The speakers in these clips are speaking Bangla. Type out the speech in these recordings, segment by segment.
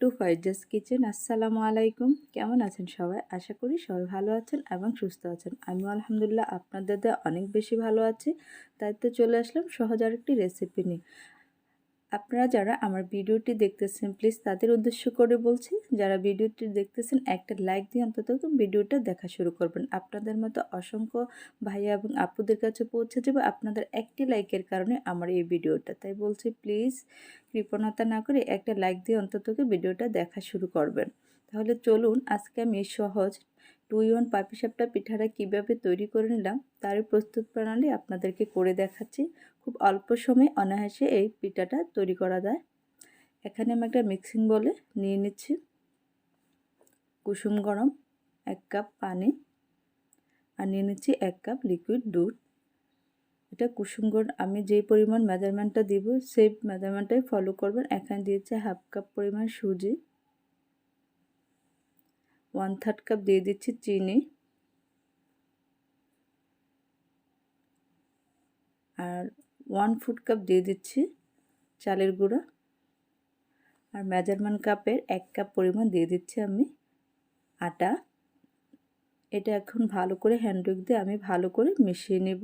টু ফাইজাস কিচেন, আসসালামু আলাইকুম। কেমন আছেন সবাই? আশা করি সবাই ভালো আছেন এবং সুস্থ আছেন। আমি আলহামদুলিল্লাহ আপনার দাদা অনেক বেশি ভালো আছি। তাই তো চলে আসলাম সহজ আরেকটি রেসিপি নিয়ে। আপনারা যারা আমার ভিডিওটি দেখতেছেন প্লিজ তাদের উদ্দেশ্য করে বলছি, যারা ভিডিওটি দেখতেছেন, একটা লাইক দিয়ে অন্তত ভিডিওটা দেখা শুরু করবেন। আপনাদের মতো অসংখ্য ভাইয়া এবং আপুদের কাছে পৌঁছে যাবে আপনাদের একটি লাইকের কারণে আমার এই ভিডিওটা। তাই বলছি প্লিজ কৃপণতা না করে একটা লাইক দিয়ে অন্তত ভিডিওটা দেখা শুরু করবেন। তাহলে চলুন, আজকে আমি সহজ টু ইন পাপিসাপটা পিঠাটা কীভাবে তৈরি করে নিলাম, তার প্রস্তুত প্রণালী আপনাদেরকে করে দেখাচ্ছি। খুব অল্প সময়ে অনায়াসে এই পিঠাটা তৈরি করা যায়। এখানে আমি একটা মিক্সিং বলে নিয়ে নিচ্ছি। কুসুম গরম এক কাপ পানি আর নিয়ে নিচ্ছি এক কাপ লিকুইড দুধ। এটা কুসুম গরম, আমি যে পরিমাণ মেজারমেন্টটা দিব, সেই মেজারমেন্টটাই ফলো করবেন। এখানে দিয়েছে হাফ কাপ পরিমাণ সুজি। ওয়ান থার্ড কাপ দিয়ে দিচ্ছি চিনি। আর ওয়ান ফুড কাপ দিয়ে দিচ্ছি চালের গুঁড়া। আর মেজারমেন্ট কাপের এক কাপ পরিমাণ দিয়ে দিচ্ছি আমি আটা। এটা এখন ভালো করে হ্যান্ডউইক দিয়ে আমি ভালো করে মিশিয়ে নেব।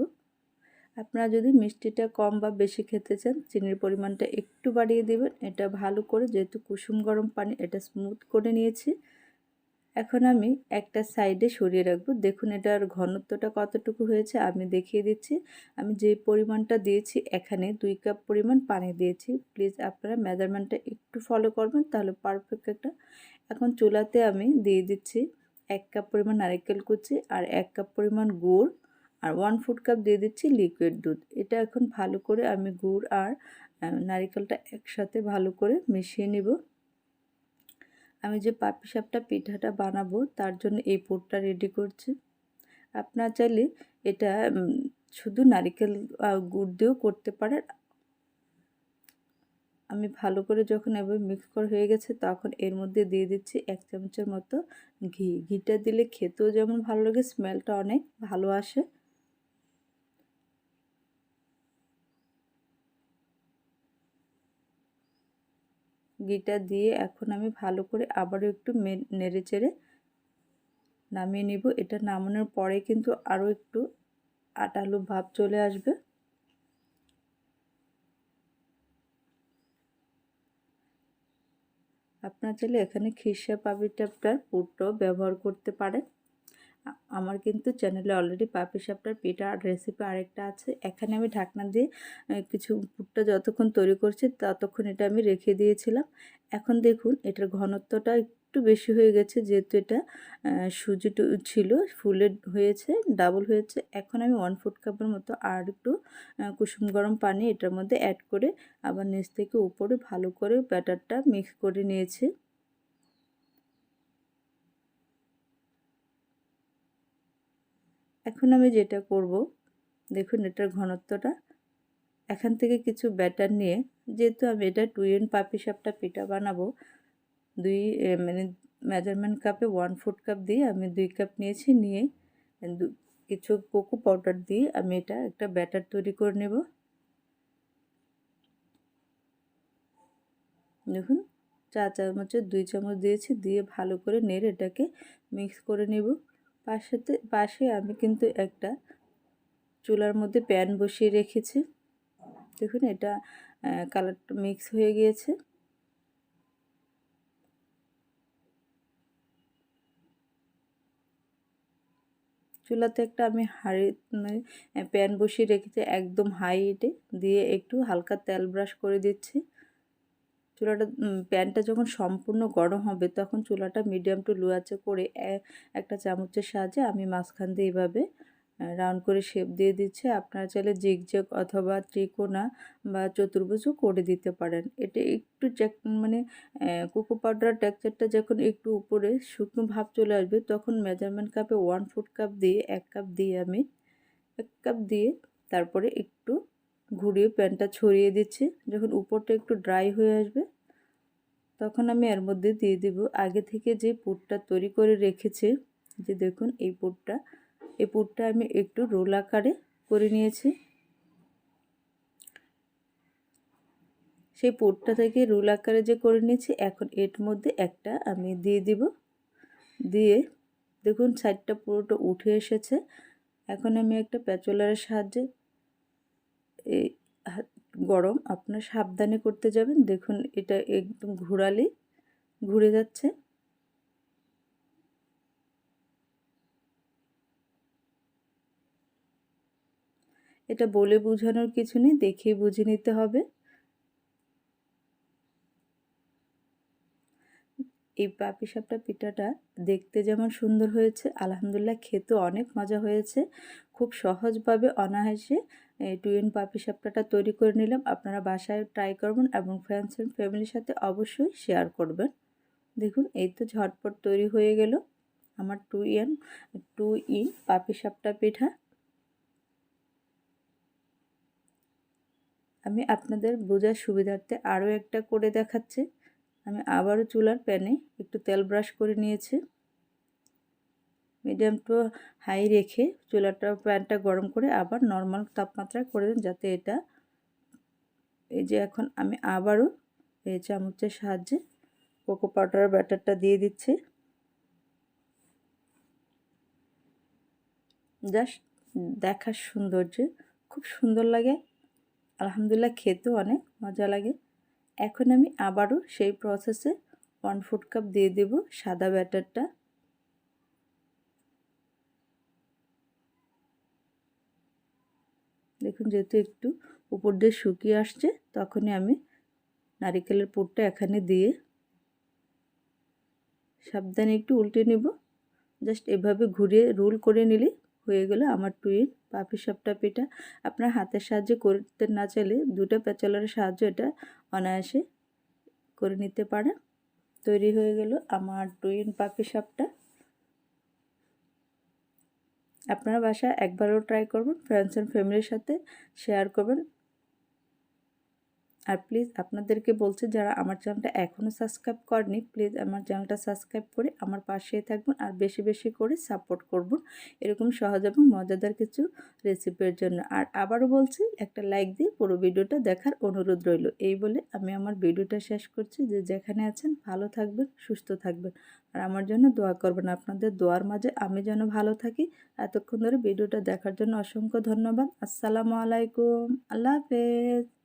আপনারা যদি মিষ্টিটা কম বা বেশি খেতে চান, চিনির পরিমাণটা একটু বাড়িয়ে দেবেন। এটা ভালো করে যেহেতু কুসুম গরম পানি, এটা স্মুথ করে নিয়েছি। এখন আমি একটা সাইডে সরিয়ে রাখব। দেখুন, এটার ঘনত্বটা কতটুকু হয়েছে, আমি দেখিয়ে দিচ্ছি। আমি যে পরিমাণটা দিয়েছি, এখানে দুই কাপ পরিমাণ পানি দিয়েছি। প্লিজ আপনারা মেজারমেন্টটা একটু ফলো করবেন, তাহলে পারফেক্ট একটা। এখন চুলাতে আমি দিয়ে দিচ্ছি এক কাপ পরিমাণ নারিকেল কুচি আর এক কাপ পরিমাণ গুড় আর ওয়ান ফুড কাপ দিয়ে দিচ্ছি লিকুইড দুধ। এটা এখন ভালো করে আমি গুড় আর নারিকেলটা একসাথে ভালো করে মিশিয়ে নিব। আমি যে পাপি সাপটা পিঠাটা বানাবো, তার জন্য এই পুরটা রেডি করছি। আপনার চাইলে এটা শুধু নারিকেল গুড় দিয়েও করতে পারেন। আমি ভালো করে যখন এবার মিক্স করা হয়ে গেছে, তখন এর মধ্যে দিয়ে দিচ্ছি এক চামচের মতো ঘি। ঘিটা দিলে খেতেও যেমন ভালো লাগে স্মেলটা অনেক ভালো আসে। ঘিটা দিয়ে এখন আমি ভালো করে আবারও একটু নেড়ে চেড়ে নামিয়ে নিব। এটা নামানোর পরে কিন্তু আরও একটু আটালু ভাব চলে আসবে। আপনার চাইলে এখানে খিসা পাবিটাপটার পুরটাও ব্যবহার করতে পারেন। আমার কিন্তু চ্যানেলে অলরেডি পাপি সাপটার পিঠা রেসিপি আরেকটা আছে। এখানে আমি ঢাকনা দিয়ে কিছু পুরটা যতক্ষণ তৈরি করছি, ততক্ষণ এটা আমি রেখে দিয়েছিলাম। এখন দেখুন, এটার ঘনত্বটা একটু বেশি হয়ে গেছে, যেহেতু এটা সুজি ছিল ফুলের হয়েছে ডাবল হয়েছে। এখন আমি ওয়ান ফুট কাপের মতো আর একটু কুসুম গরম পানি এটার মধ্যে অ্যাড করে আবার নিচ থেকে উপরে ভালো করে ব্যাটারটা মিক্স করে নিয়েছি। এখন আমি যেটা করব, দেখুন এটার ঘনত্বটা, এখান থেকে কিছু ব্যাটার নিয়ে, যেহেতু আমি এটা টু ইন পাপি সাপটা পিঠা বানাবো, দুই মানে মেজারমেন্ট কাপে ওয়ান ফুট কাপ দিয়ে আমি দুই কাপ নিয়েছি, নিয়ে কিছু কোকো পাউডার দিয়ে আমি এটা একটা ব্যাটার তৈরি করে নেব। দেখুন চা চামচের দুই চামচ দিয়েছি, দিয়ে ভালো করে নেড়ে এটাকে মিক্স করে নেব। পাশেতে, পাশে আমি কিন্তু একটা চুলার মধ্যে প্যান বসিয়ে রেখেছি। দেখুন এটা কালারটা মিক্স হয়ে গিয়েছে। চুলাতে একটা আমি হাঁড়ি মানে প্যান বসিয়ে রেখেছি একদম হাই হিটে দিয়ে একটু হালকা তেল ব্রাশ করে দিচ্ছি। চুলাটা প্যানটা যখন সম্পূর্ণ গরম হবে তখন চুলাটা মিডিয়াম টু লো করে একটা চামচের সাহায্যে আমি মাঝখান দিয়ে এইভাবে রাউন্ড করে শেপ দিয়ে দিচ্ছে। আপনারা চাইলে জিগজ্যাগ অথবা ত্রিকোণা বা চতুর্ভুজও করে দিতে পারেন। এটা একটু মানে কোকো পাউডার টেক্সচারটা যখন একটু উপরে শুকনো ভাব চলে আসবে তখন মেজারমেন্ট কাপে ওয়ান ফুট কাপ দিয়ে, এক কাপ দিয়ে আমি, এক কাপ দিয়ে তারপরে একটু ঘুরিয়ে প্যানটা ছড়িয়ে দিচ্ছি। যখন উপরটা একটু ড্রাই হয়ে আসবে, তখন আমি এর মধ্যে দিয়ে দিব। আগে থেকে যে পুরটা তৈরি করে রেখেছি, যে দেখুন এই পুরটা এই পুরটা আমি একটু রোল আকারে করে নিয়েছি। সেই পুরটা থেকে রোল আকারে যে করে নিয়েছি, এখন এর মধ্যে একটা আমি দিয়ে দিব। দিয়ে দেখুন সাইডটা পুরোটা উঠে এসেছে। এখন আমি একটা প্যাচলারের সাহায্যে গরম, আপনার সাবধানে করতে যাবেন। দেখুন, এটা একদম ঘোরালে ঘুরে যাচ্ছে। এটা বলে বোঝানোর কিছু নেই, দেখেই বুঝে নিতে হবে। এই পাপিসাপটা পিঠাটা দেখতে যেমন সুন্দর হয়েছে, আলহামদুলিল্লাহ খেতে অনেক মজা হয়েছে। খুব সহজভাবে, অনায়াসে টুইন পাপিসাপটাটা তৈরি করে নিলাম। আপনারা বাসায় ট্রাই করবেন এবং ফ্রেন্ডস অ্যান্ড ফ্যামিলির সাথে অবশ্যই শেয়ার করবেন। দেখুন, এই তো ঝটপট তৈরি হয়ে গেল। আমার টু ইন টু ইন পাপি সাপটা পিঠা। আমি আপনাদের বোঝার সুবিধার্থে আরও একটা করে দেখাচ্ছি। আমি আবারও চুলার প্যানে একটু তেল ব্রাশ করে নিয়েছি। মিডিয়াম টু হাই রেখে চুলাটা প্যানটা গরম করে আবার নর্মাল তাপমাত্রায় করে দিন যাতে এটা এই যে এখন আমি আবারও এই চামচের সাহায্যে কোকো পাউডার ব্যাটারটা দিয়ে দিচ্ছি। জাস্ট দেখার সৌন্দর্য, খুব সুন্দর লাগে। আলহামদুলিল্লাহ খেতেও অনেক মজা লাগে। এখন আমি আবারও সেই প্রসেসে ওয়ান ফুড কাপ দিয়ে দেব সাদা ব্যাটারটা দেখুন যেহেতু একটু উপর দিয়ে শুকিয়ে আসছে, তখনই আমি নারিকেলের পুরটা এখানে দিয়ে সাবধানে একটু উল্টে নেব। জাস্ট এভাবে ঘুরিয়ে রোল করে নিলে হয়ে গেল আমার টুইন পাপি সাপটা পিঠা আপনার হাতের সাহায্যে করতে না চাইলে দুটো প্যাচালারের সাহায্য এটা অনায়াসে করে নিতে পারে তৈরি হয়ে গেল আমার টুইন পাপি সাপটা। আপনারা বাসা একবারও ট্রাই করবেন ফ্রেন্ডস অ্যান্ড ফ্যামিলির সাথে শেয়ার করবেন। আর প্লিজ আপনাদেরকে বলছি, যারা আমার চ্যানেলটা এখনও সাবস্ক্রাইব করেনি প্লিজ আমার চ্যানেলটা সাবস্ক্রাইব করে আমার পাশেই থাকবেন আর বেশি বেশি করে সাপোর্ট করবেন। এরকম সহজ এবং মজাদার কিছু রেসিপির জন্য। আর আবারও বলছি, একটা লাইক দিয়ে পুরো ভিডিওটা দেখার অনুরোধ রইল। এই বলে আমি আমার ভিডিওটা শেষ করছি। যে যেখানে আছেন, ভালো থাকবেন, সুস্থ থাকবেন। আর আমার জন্য দোয়া করবেন। আপনাদের দোয়ার মাঝে আমি যেন ভালো থাকি। এতক্ষণ ধরে ভিডিওটা দেখার জন্য অসংখ্য ধন্যবাদ। আসসালামু আলাইকুম। আল্লাহ হাফেজ।